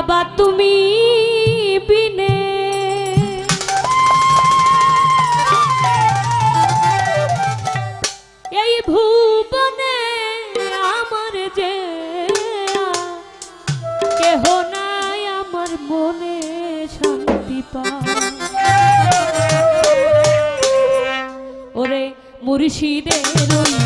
বাবা, তুমি বিনে। এই ভুবনে আমার যে কেহ নাই আমার মনে শান্তি পা। ওরে মুর্শিদের ওই